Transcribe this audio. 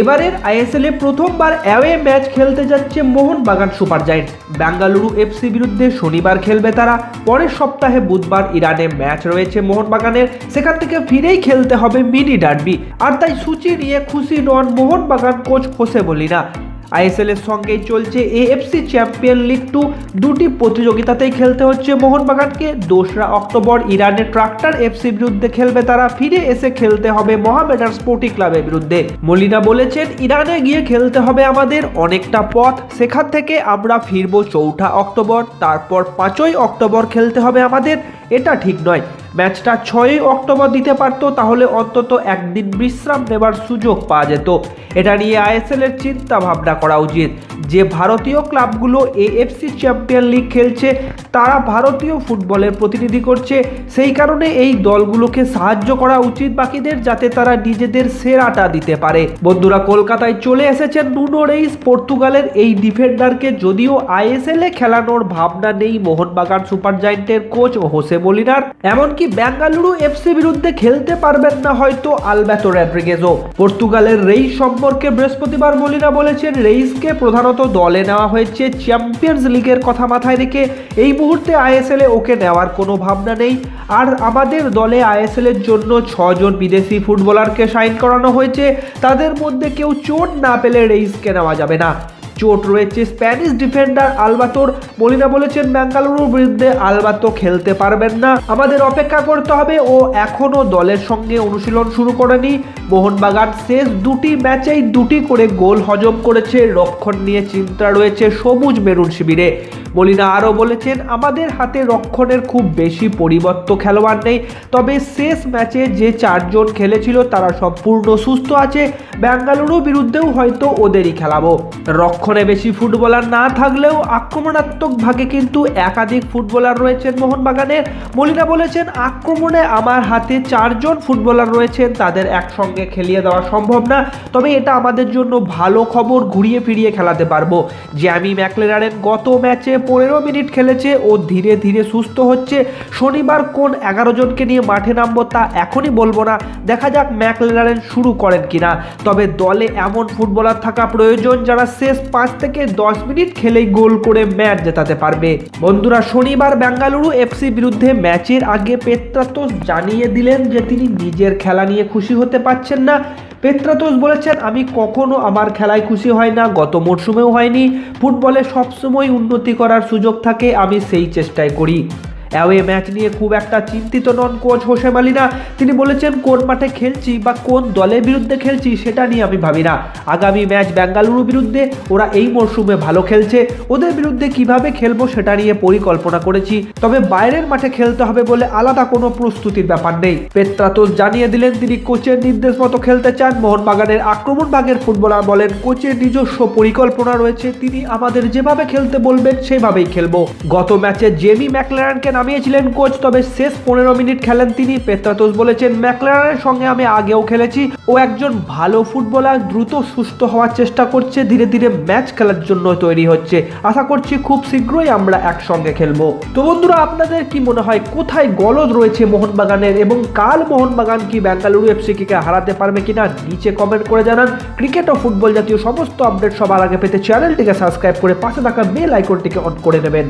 এবারের আইএসএল এ প্রথমবার away match খেলতে যাচ্ছে Mohun Bagan super giant. Bengaluru FC বিরুদ্ধে শনিবার খেলবে তারা। পরের সপ্তাহে বুধবার ইরানে ম্যাচ রয়েছে মোহনবাগানের। সেখান থেকে ফিরেই খেলতে হবে মিনি ডার্বি। আর তাই সূচি নিয়ে খুশি নন Mohun Bagan coach Jose Molina ISL এর সঙ্গেই চলছে এএফসি চ্যাম্পিয়ন লিগ টু দুটি প্রতিযোগিতাতেই খেলতে হচ্ছে মোহনবাগানকে। দোসরা অক্টোবর ইরানের ট্রাক্টর এফসি বিরুদ্ধে খেলবে তারা। ফিরে এসে খেলতে হবে মোহামেডান স্পোর্টিং ক্লাবের বিরুদ্ধে। মলিনা বলেছেন, ইরানে গিয়ে খেলতে হবে আমাদের অনেকটা পথ। সেখান থেকে আমরা ফিরবো চৌঠা অক্টোবর, তারপর পাঁচই অক্টোবর খেলতে হবে আমাদের। এটা ঠিক নয়। ম্যাচটা ছয়ই অক্টোবর দিতে পারতো, তাহলে অন্তত একদিন বিশ্রাম নেবার সুযোগ পাওয়া যেত। এটা নিয়ে আইএসএল এর চিন্তা ভাবনা করা উচিত। যে ভারতীয় ক্লাবগুলো এএফসি চ্যাম্পিয়ন লিগ খেলছে, তারা ভারতীয় ফুটবলের প্রতিনিধি করছে। সেই কারণে এই দলগুলোকে সাহায্য করা উচিত, বাকিদের যাতে তারা নিজেদের সেরাটা দিতে পারে। বন্ধুরা, কলকাতায় চলে এসেছেন নুনো পর্তুগালের এই ডিফেন্ডারকে। যদিও আইএসএল খেলানোর ভাবনা নেই মোহনবাগান সুপার জায়েন্টের কোচ হোসে মলিনার, এমনকি বেঙ্গালুরু এফসি বিরুদ্ধে খেলতে পারবেন না হয়তো আলবেতো রড্রিগেজও। পর্তুগালের রেইস সম্পর্কে বৃহস্পতিবার মলিনা বলেছেন, রেইসকে প্রধানত দলে নেওয়া হয়েছে, চ্যাম্পিয়ন্স লিগের কথা মাথায় রেখে এই মুহূর্তে আইএসএল ওকে নেওয়ার কোনো ভাবনা নেই। আর আমাদের দলে আইএসএল এর জন্য ছজন বিদেশি ফুটবলারকে সাইন করানো হয়েছে, তাদের মধ্যে কেউ চোট না পেলে রেইসকে নেওয়া যাবে না। চোট রয়েছে। স্প্যানিশ ডিফেন্ডার আলবাতোর মলিনা বলেছেন বেঙ্গালুরুর বিরুদ্ধে আলবাতো খেলতে পারবেন না। আমাদের অপেক্ষা করতে হবে ও এখনও দলের সঙ্গে অনুশীলন শুরু করেনি। মোহনবাগান শেষ দুটি ম্যাচেই দুটি করে গোল হজম করেছে। রক্ষণ নিয়ে চিন্তা রয়েছে সবুজ মেরুন শিবিরে। মলিনা আরও বলেছেন, আমাদের হাতে রক্ষণের খুব বেশি পরিবর্ত খেলোয়াড় নেই। তবে শেষ ম্যাচে যে চারজন খেলেছিল, তারা সম্পূর্ণ সুস্থ আছে। বেঙ্গালুরু বিরুদ্ধেও হয়তো ওদেরই খেলাবো। রক্ষণে বেশি ফুটবলার না থাকলেও আক্রমণাত্মক ভাগে কিন্তু একাধিক ফুটবলার রয়েছেন মোহনবাগানের। মলিনা বলেছেন, আক্রমণে আমার হাতে চারজন ফুটবলার রয়েছেন, তাদের একসঙ্গে খেলিয়ে দেওয়া সম্ভব না। তবে এটা আমাদের জন্য ভালো খবর, ঘুরিয়ে ফিরিয়ে খেলাতে পারব। জ্যামি ম্যাকলেরারেন গত ম্যাচে পনেরো মিনিট খেলেছে ও ধীরে ধীরে সুস্থ হচ্ছে। শনিবার কোন এগারো জনকে নিয়ে মাঠে নামবো তা এখনই বলব না। দেখা যাক ম্যাকলেরারেন শুরু করেন কিনা। তবে দলে এমন ফুটবলার থাকা প্রয়োজন যারা শেষ পাঁচ থেকে দশ মিনিট খেলেই গোল করে ম্যাচ জেতাতে পারবে। বন্ধুরা, শনিবার বেঙ্গালুরু এফসি বিরুদ্ধে ম্যাচের আগে পেত্রাতোস জানিয়ে দিলেন যে তিনি নিজের খেলা নিয়ে খুশি হতে পারছেন না। পেত্রাতোস বলেছেন, আমি কখনো আমার খেলায় খুশি হয় না, গত মরশুমেও হয়নি। ফুটবলে সবসময় উন্নতি করার সুযোগ থাকে আমি সেই চেষ্টাই করি। অ্যাওয়ে ম্যাচ নিয়ে খুব একটা চিন্তিত নন কোচ হোসেম আলীনা তিনি বলেছেন, কোন মাঠে খেলছি বা কোন দলের বিরুদ্ধে খেলছি সেটা নিয়ে আমি ভাবি না। আগামী ম্যাচ বেঙ্গালুরু বিরুদ্ধে ওরা এই মরশুমে ভালো খেলছে। ওদের বিরুদ্ধে কীভাবে খেলব সেটা নিয়ে পরিকল্পনা করেছি। তবে বাইরের মাঠে খেলতে হবে বলে আলাদা কোনো প্রস্তুতির ব্যাপার নেই। পেত্রাতোস জানিয়ে দিলেন, তিনি কোচের নির্দেশ মতো খেলতে চান। মোহনবাগানের আক্রমণ ভাগের ফুটবলার বলেন, কোচের নিজস্ব পরিকল্পনা রয়েছে। তিনি আমাদের যেভাবে খেলতে বলবেন, সেভাবেই খেলব। গত ম্যাচে জেমি ম্যাকলারানকে নামিয়েছিলেন কোচ, তবে শেষ পনেরো মিনিট খেলেন তিনি। পেত্রাতোস বলেছেন, ম্যাকলারানের সঙ্গে আমি আগেও খেলেছি। ও একজন ভালো ফুটবলার, দ্রুত সুস্থ হওয়ার চেষ্টা করছে। ধীরে ধীরে ম্যাচ খেলার জন্য তৈরি হচ্ছে। আশা করছি খুব শীঘ্রই আমরা একসঙ্গে খেলব। তো বন্ধুরা, আপনাদের কি মনে হয়, কোথায় গলদ রয়েছে মোহনবাগানের এবং কাল মোহনবাগান কি বেঙ্গালুরু এফসিকে হারাতে পারবে কিনা নিচে কমেন্ট করে জানান। ক্রিকেট ও ফুটবল জাতীয় সমস্ত আপডেট সবার আগে পেতে চ্যানেলটিকে সাবস্ক্রাইব করে পাশে থাকা বেল আইকনটিকে অন করে নেবেন।